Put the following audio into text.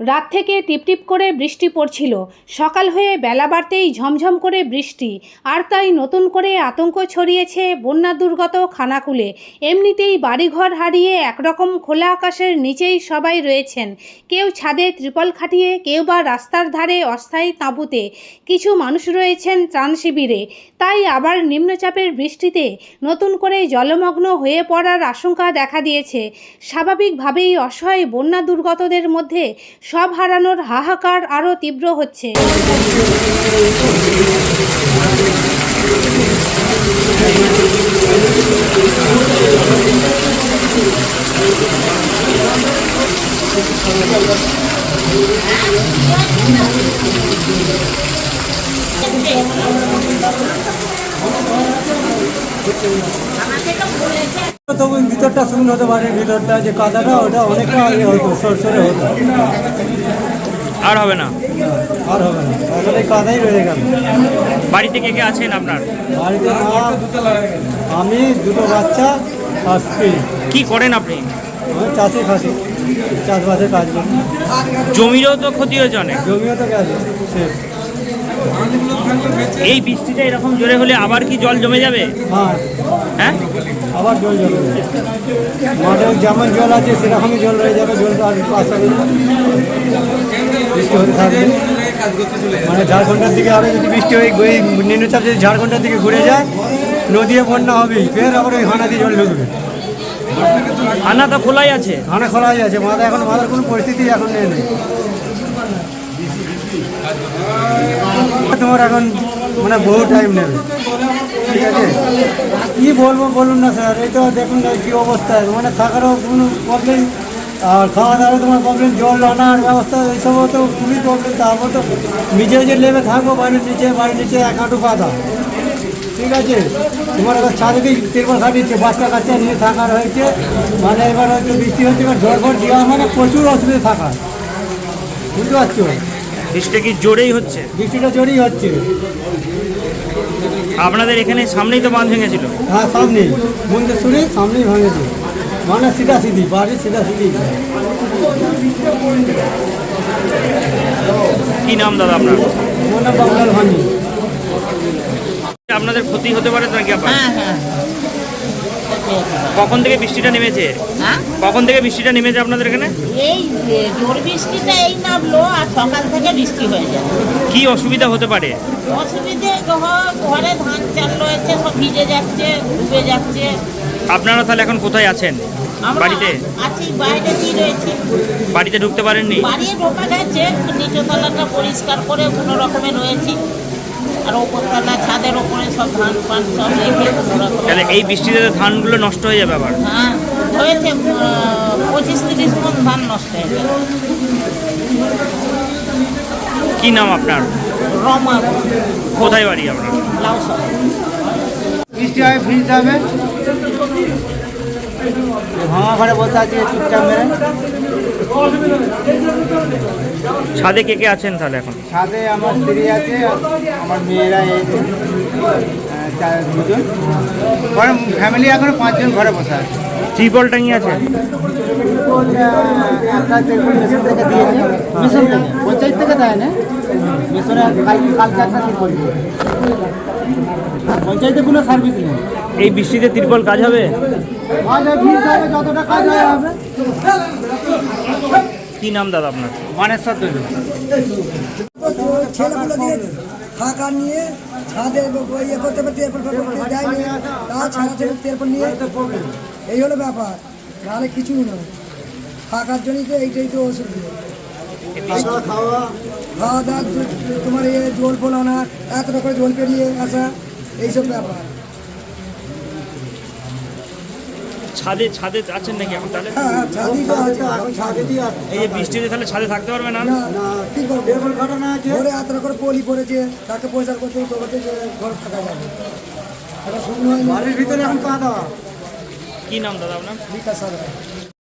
রাত থেকে টিপটিপ করে বৃষ্টি পড়ছিল। সকাল হয়ে বেলা বাড়তেই ঝমঝম করে বৃষ্টি। আর তাই নতুন করে আতঙ্ক ছড়িয়েছে বন্যা দুর্গত খানাকুলে। এমনিতেই বাড়িঘর হারিয়ে একরকম খোলা আকাশের নিচেই সবাই রয়েছেন। কেউ ছাদে ত্রিপল খাটিয়ে, কেউ বা রাস্তার ধারে অস্থায়ী তাঁবুতে। কিছু মানুষ রয়েছেন ত্রাণ শিবিরে। তাই আবার নিম্নচাপের বৃষ্টিতে নতুন করে জলমগ্ন হয়ে পড়ার আশঙ্কা দেখা দিয়েছে। স্বাভাবিকভাবেই অসহায় বন্যা দুর্গতদের মধ্যে সব হারানোর হাহাকার আরও তীব্র হচ্ছে। তখন ভিতরটা শুকনো হতে পারে ভিতরটা যে কাদাটা ওটা অনেকটা ইয়ে হতো সরসরে হতো। আর হবে না? আর হবে না। এই কাদাই রয়ে গেল। বাড়িতে কে কে আছেন আপনার? বাড়িতে আমি দুটো বাচ্চা আর স্ত্রী। কি করেন আপনি? আমি চাষে খাটি চাষবাসের কাজ করি। জমিরও তো ক্ষতি হয়েছে অনেক জমিও তো গেছে শেষ। এই বৃষ্টিটা এরকম জোরে হলে আবার কি জল জমে যাবে? হ্যাঁ। হ্যাঁ? আবার জল জল মাঠে যেমন জল আছে সেরকমই জল রয়ে যাবে জল তো আর না। বৃষ্টি হতে থাকবে। মানে ঝাড়খণ্ডের দিকে আরও যদি বৃষ্টি হয়ে নিম্নচাপ যদি ঝাড়খণ্ডের দিকে ঘুরে যায় নদীও বন্যা হবে ফের আবার ওই হানা দিয়ে জল ঢুকবে। আনা তো খোলাই আছে। হানা খোলাই আছে মাথা এখন মাথার কোনো পরিস্থিতি এখন নেই। নেই তোমার এখন মানে বহু টাইম নেবে। ঠিক আছে? কী বলব বলুন না স্যার, এই তো দেখুন না কী অবস্থা। মানে থাকারও কোনো প্রবলেম আর খাওয়া দাওয়ার তোমার প্রবলেম জল আনার ব্যবস্থা, এইসবও তো খুবই প্রবলেম তারপর তো নিজে যে লেবে থাকব, বাড়ির নিচে বাড়ির নিচে এক হাঁটু পাতা ঠিক আছে? তোমার এবার ছাদেতেই তেরবার খাটিয়েছে বাচ্চা কাচ্চা নিয়ে থাকার হয়েছে। মানে এবার হয়তো বৃষ্টি হচ্ছে, এবার ঝড় ফড় দেওয়া মানে প্রচুর অসুবিধা থাকার। বুঝতে পারছ? বৃষ্টিটা কি জোরেই হচ্ছে? বৃষ্টিটা জোরেই হচ্ছে। আপনাদের এখানে সামনেই তো বাঁধ ভেঙেছিল। হ্যাঁ সামনেই। মন্দির সামনেই ভাঙেছে। মানে সিধা সিধি বাড়ির সিধা সিধি কি নাম দাদা আপনার? মনে ভাঙি আপনাদের ক্ষতি হতে পারে তো নাকি আপনার হ্যাঁ হ্যাঁ। কখন থেকে বৃষ্টিটা নেমেছে? হ্যাঁ? কখন থেকে বৃষ্টিটা নেমেছে আপনাদের এখানে? এই জোর বৃষ্টিটা এই নামলো আর সকাল থেকে বৃষ্টি হয়ে যায় কি অসুবিধা হতে পারে? অসুবিধে ঘরে ধান চাল রয়েছে সব ভিজে যাচ্ছে ডুবে যাচ্ছে। আপনারা তাহলে এখন কোথায় আছেন? বাড়িতে? আছি বাইরে কি রয়েছি? বাড়িতে ঢুকতে পারেননি? বাড়ি ঢোকা গেছে নিচু তলাটা পরিষ্কার করে কোনো রকমে রয়েছি আর ওপরতলা ছাদের ওপরে সব ধান পান সব রেখে তাহলে এই বৃষ্টিতে ধানগুলো নষ্ট হয়ে যাবে আবার? হ্যাঁ হয়েছে পঁচিশ তিরিশ মন ধান নষ্ট হয়ে গেছে। কি নাম আপনার? রমা কোথায় বাড়ি আপনার? বৃষ্টি হয় ফ্রিজ যাবে। ভাঙা ঘরে বসে আছে চুপচাপ মেরে। ছাদে কে কে আছেন তাহলে এখন? সাথে আমার স্ত্রী আছে আমার মেয়েরা দুজন। ঘরে ফ্যামিলি এখন পাঁচজন ঘরে বসে আছে। ত্রিপল টাঙিয়ে আছে? পঞ্চায়েত থেকে দেয় না? মিশনে কালকে একটা পঞ্চায়েতে কোনো সার্ভিস নেই। এই বৃষ্টিতে ত্রিপল কাজ হবে? যতটা কাজ হবে। কি নাম দাদা আপনার? মানেশ্বর ছেলেগুলো ফাঁকা নিয়ে ছাদে ইয়ে করতে পারতে এরপর দেয়নি তা ছাড়া ছেলে এরপর নিয়ে এই হলো ব্যাপার নাহলে কিছুই নয়। ফাঁকার জন্যই তো এইটাই তো অসুবিধা খাওয়া দাওয়া তোমার ইয়ে জল ফল আনা এতটা করে জল পেরিয়ে আসা এইসব ব্যাপার। ছাদে ছাদে আছেন নাকি এখন তাহলে? হ্যাঁ হ্যাঁ আছে এই যে বৃষ্টিতে তাহলে ছাদে থাকতে পারবে না? না না কি করব ঘরে এতটা করে পলি পড়েছে তাকে পয়সা করতে করতে ঘর থাকা যাবে। বাড়ির ভিতরে এখন কাঁদা কি নাম দাদা আপনার? বিকাশ সরকার।